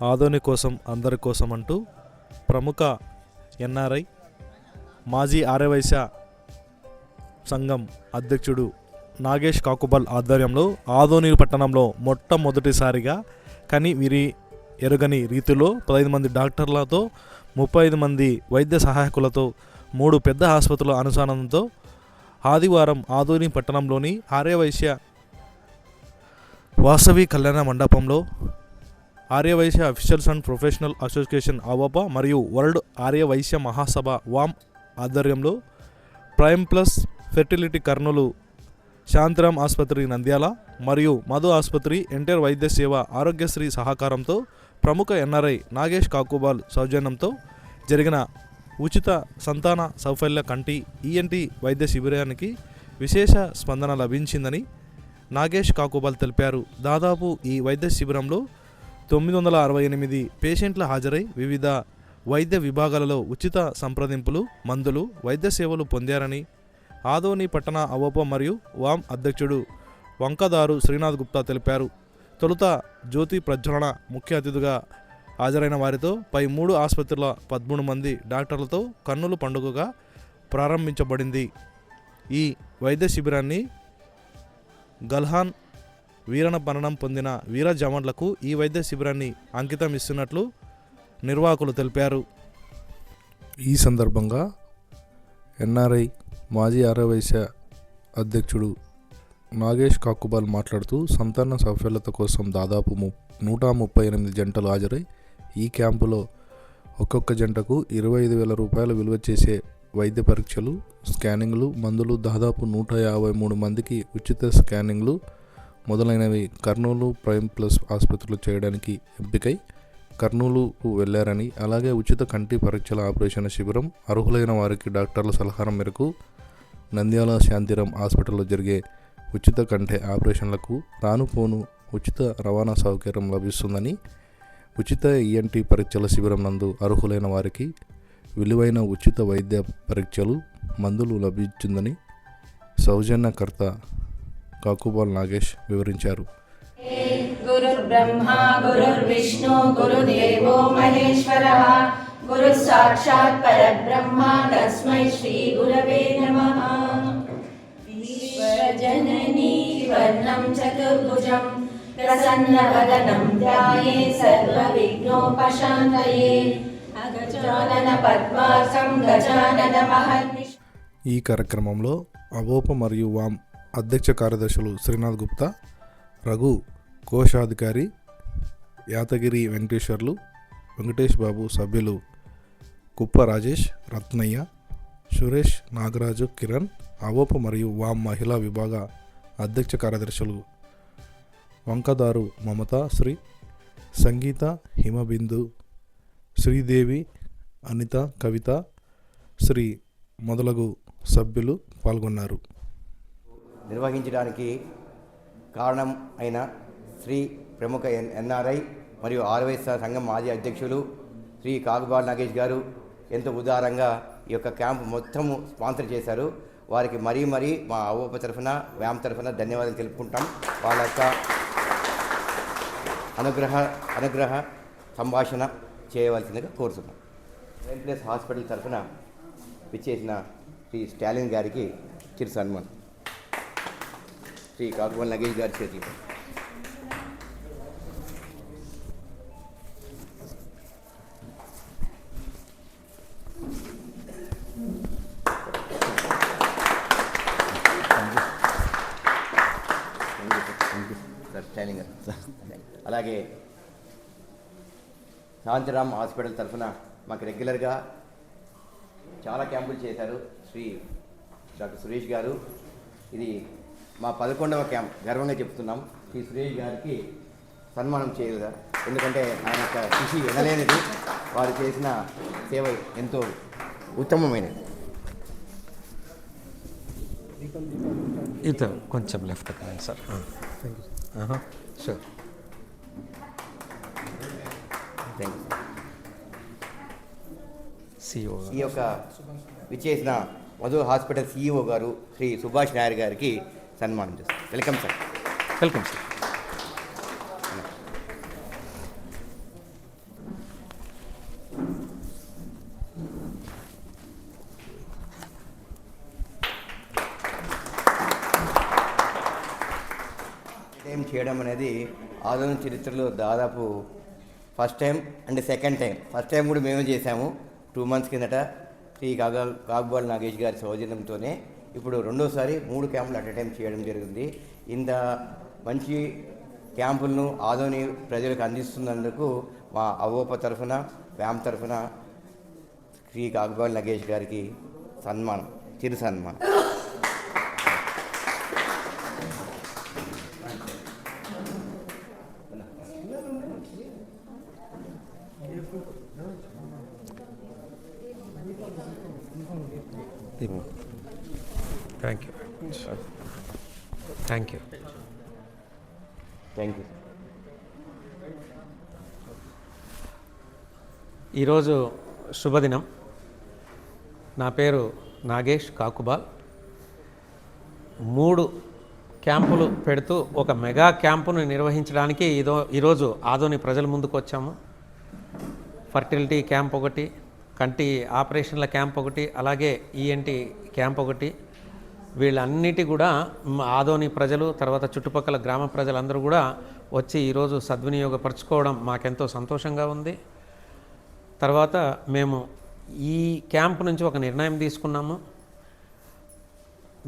ఆదోని కోసం అందరి కోసం అంటూ ప్రముఖ ఎన్ఆర్ఐ మాజీ ఆర్యవైశ్య సంఘం అధ్యక్షుడు నాగేష్ కాకుబల్ ఆధ్వర్యంలో ఆదోని పట్టణంలో మొట్టమొదటిసారిగా కని విరి ఎరుగని రీతిలో పదహైదు మంది డాక్టర్లతో ముప్పై ఐదు మంది వైద్య సహాయకులతో మూడు పెద్ద ఆసుపత్రుల అనుసంధానంతో ఆదివారం ఆదోని పట్టణంలోని ఆర్యవైశ్య వాసవి కళ్యాణ మండపంలో Aryavaishya officials and professional association అవప మరియు వరల్డ్ ఆర్యవైశ్య మహాసభ వామ్ ఆధ్వర్యంలో prime plus fertility Kurnool Santhiram ఆసుపత్రి నంద్యాల మరియు మధు ఆసుపత్రి ఎంటర్ వైద్య సేవ ఆరోగ్యశ్రీ సహకారంతో ప్రముఖ ఎన్ఆర్ఐ నాగేష్ కాకుబాల్ సౌజన్యంతో జరిగిన ఉచిత సంతాన సౌఫల్య కంటి ఈఎన్టీ వైద్య శిబిరానికి విశేష స్పందన లభించిందని నాగేష్ కాకుబాల్ తెలిపారు. దాదాపు ఈ వైద్య శిబిరంలో తొమ్మిది వందల అరవై ఎనిమిది పేషెంట్ల హాజరై వివిధ వైద్య విభాగాలలో ఉచిత సంప్రదింపులు మందులు వైద్య సేవలు పొందారని ఆదోని పట్టణ అవోప మరియు వామ్ అధ్యక్షుడు వంకదారు శ్రీనాథ్ గుప్తా తెలిపారు. తొలుత జ్యోతి ప్రజ్వలన ముఖ్య అతిథిగా హాజరైన వారితో పై మూడు ఆసుపత్రుల పదమూడు మంది డాక్టర్లతో కన్నుల పండుగగా ప్రారంభించబడింది. ఈ వైద్య శిబిరాన్ని గల్హాన్ వీరణ మరణం పొందిన వీర జవాన్లకు ఈ వైద్య శిబిరాన్ని అంకితం ఇస్తున్నట్లు నిర్వాహకులు తెలిపారు. ఈ సందర్భంగా ఎన్ఆర్ఐ మాజీ ఆరవైశ్య అధ్యక్షుడు నాగేష్ కాకుబాల్ మాట్లాడుతూ సంతాన సౌఫల్యత కోసం దాదాపు ము నూట ముప్పై ఎనిమిది జంటలు హాజరై ఈ క్యాంపులో ఒక్కొక్క జంటకు ఇరవై ఐదు వేల రూపాయలు విలువ చేసే వైద్య పరీక్షలు స్కానింగ్లు మందులు దాదాపు నూట యాభై మూడు మందికి ఉచిత స్కానింగ్లు మొదలైనవి కర్నూలు ప్రైమ్ ప్లస్ ఆసుపత్రిలో చేయడానికి ఎంపికై కర్నూలుకు వెళ్ళారని అలాగే ఉచిత కంటి పరీక్షల ఆపరేషన్ శిబిరం అర్హులైన వారికి డాక్టర్ల సలహా మేరకు నంద్యాల శాంతిరామ్ హాస్పిటల్లో జరిగే ఉచిత కంటి ఆపరేషన్లకు రాను పోను ఉచిత రవాణా సౌకర్యం లభిస్తుందని ఉచిత ఈఎన్టీ పరీక్షల శిబిరం నందు అర్హులైన వారికి విలువైన ఉచిత వైద్య పరీక్షలు మందులు లభించిందని సౌజన్యకర్త కాకుబోల్ నాగేష్ వివరించారు. గురు బ్రహ్మా గురు విష్ణు గురు దేవో మహేశ్వర గురు సాక్షాత్ పరబ్రహ్మ తస్మై శ్రీ గురవే నమః. విశ్వజననీ వర్ణం చతుర్భుజం ప్రసన్నవదనం ధ్యాయే సర్వవిఘ్నోపశాంతయే అగజానన పద్మాసం గజానన మహర్నిష్ ఈ కార్యక్రమంలో అవోప మరియు వామ్ అధ్యక్ష కార్యదర్శులు శ్రీనాథ్ గుప్తా రఘు కోశాధికారి యాతగిరి వెంకటేశ్వర్లు వెంకటేష్ బాబు సభ్యులు కుప్ప రాజేష్ రత్నయ్య సురేష్ నాగరాజు కిరణ్ అవోప మరియు వామ్ మహిళా విభాగ అధ్యక్ష కార్యదర్శులు వంకదారు మమత శ్రీ సంగీత హిమబిందు శ్రీదేవి అనిత కవిత శ్రీ మొదలగు సభ్యులు పాల్గొన్నారు. నిర్వహించడానికి కారణం అయిన శ్రీ ప్రముఖ ఎన్ ఎన్ఆర్ఐ మరియు ఆర్వైఎస్ఆర్ సంఘం మాజీ అధ్యక్షులు శ్రీ కాకుబాల్ నాగేష్ గారు ఎంతో ఉదారంగా ఈ యొక్క క్యాంప్ మొత్తము స్పాన్సర్ చేశారు. వారికి మరీ మరీ మా అవోప తరఫున వ్యామ్ తరఫున ధన్యవాదాలు తెలుపుకుంటాం. వాళ్ళ యొక్క అనుగ్రహ అనుగ్రహ సంభాషణ చేయవలసిందిగా కోరుతున్నాం. ప్లేస్ హాస్పిటల్ తరఫున విచ్చేసిన శ్రీ స్టాలిన్ గారికి చిరు సన్మానం. శ్రీ కాకువల్ నగేష్ గారి చేతిలో అలాగే శాంతిరామ్ హాస్పిటల్ తరఫున మాకు రెగ్యులర్గా చాలా క్యాంపులు చేశారు శ్రీ డాక్టర్ సురేష్ గారు. ఇది మా పదకొండవ క్యాంప్ గర్వంగా చెప్తున్నాం. శ్రీ సురేష్ గారికి సన్మానం చేయగా ఎందుకంటే ఆయన యొక్క కృషి ఎనలేనిది వారు చేసిన సేవ ఎంతో ఉత్తమమైనది. ఇది కొంచెం లెఫ్ట్ కానీ సార్. షూర్ యూ సిఓ ఈ యొక్క విచ్చేసిన మధు హాస్పిటల్ సిఇఓ గారు శ్రీ సుభాష్ నాయర్ గారికి సన్మానం చేస్తాం వెల్కమ్ సార్ వెల్కమ్ సార్ ఏం చేయడం అనేది ఆధునిక చరిత్రలో దాదాపు first time and second time first time కూడా మేమే చేశాము. టూ మంత్స్ కిందట శ్రీ కాగా కాగ్బాల్ నాగేష్ గారి సౌజన్యంతోనే. ఇప్పుడు రెండోసారి మూడు క్యాంపులు అట్ టైం చేయడం జరిగింది. ఇంత మంచి క్యాంపులను ఆదోని ప్రజలకు అందిస్తున్నందుకు మా అవోప తరఫున వ్యామ్ తరఫున శ్రీ కాగుబాల్ నగేష్ గారికి సన్మానం చిరు సన్మానం. Thank you thank you thank you ఈరోజు శుభదినం. నా పేరు నాగేష్ కాకుబాల్. మూడు క్యాంపులు పెడుతూ ఒక మెగా క్యాంపును నిర్వహించడానికి ఇదో ఈరోజు ఆదోని ప్రజల ముందుకు వచ్చాము. ఫర్టిలిటీ క్యాంప్ ఒకటి కంటి ఆపరేషన్ల క్యాంప్ ఒకటి అలాగే ఈఎన్టీ క్యాంప్ ఒకటి వీళ్ళన్నిటి కూడా ఆదోని ప్రజలు తర్వాత చుట్టుపక్కల గ్రామ ప్రజలందరూ కూడా వచ్చి ఈరోజు సద్వినియోగపరచుకోవడం మాకెంతో సంతోషంగా ఉంది. తర్వాత మేము ఈ క్యాంప్ నుంచి ఒక నిర్ణయం తీసుకున్నాము.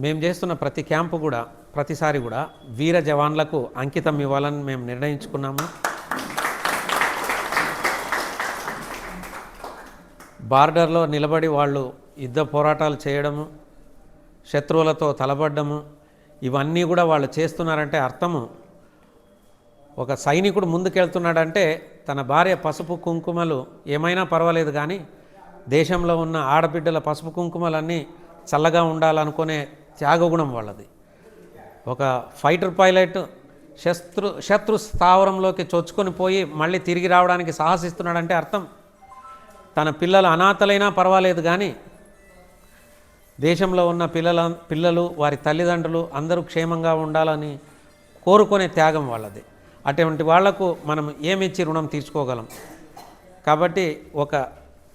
మేము చేస్తున్న ప్రతి క్యాంపు కూడా ప్రతిసారి కూడా వీర జవాన్లకు అంకితం ఇవ్వాలని మేము నిర్ణయించుకున్నాము. బార్డర్లో నిలబడి వాళ్ళు యుద్ధ పోరాటాలు చేయడము శత్రువులతో తలబడ్డము. ఇవన్నీ కూడా వాళ్ళు చేస్తున్నారంటే అర్థము. ఒక సైనికుడు ముందుకెళ్తున్నాడంటే తన భార్య పసుపు కుంకుమలు ఏమైనా పర్వాలేదు కానీ దేశంలో ఉన్న ఆడబిడ్డల పసుపు కుంకుమలన్నీ చల్లగా ఉండాలనుకునే త్యాగగుణం వాళ్ళది. ఒక ఫైటర్ పైలట్ శత్రు శత్రు స్థావరంలోకి చొచ్చుకొని పోయి మళ్ళీ తిరిగి రావడానికి సాహసిస్తున్నాడంటే అర్థం. తన పిల్లలు అనాథలైనా పర్వాలేదు కానీ దేశంలో ఉన్న పిల్లల పిల్లలు వారి తల్లిదండ్రులు అందరూ క్షేమంగా ఉండాలని కోరుకునే త్యాగం వాళ్ళది. అటువంటి వాళ్ళకు మనం ఏమిచ్చి రుణం తీర్చుకోగలం? కాబట్టి ఒక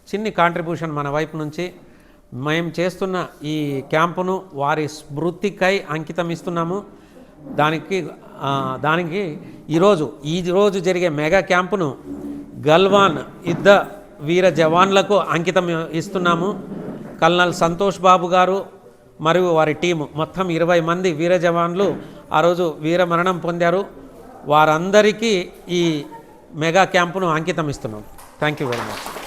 చిన్ని కాంట్రిబ్యూషన్ మన వైపు నుంచి మేము చేస్తున్న ఈ క్యాంపును వారి స్మృతికై అంకితం ఇస్తున్నాము. దానికి దానికి ఈరోజు ఈ రోజు జరిగే మెగా క్యాంపును గల్వాన్ యుద్ధ వీర జవాన్లకు అంకితం ఇస్తున్నాము. కల్నల్ సంతోష్ బాబు గారు మరియు వారి టీము మొత్తం ఇరవై మంది వీర జవాన్లు ఆ రోజు వీర మరణం పొందారు. వారందరికీ ఈ మెగా క్యాంపును అంకితం ఇస్తున్నాం. Thank you very much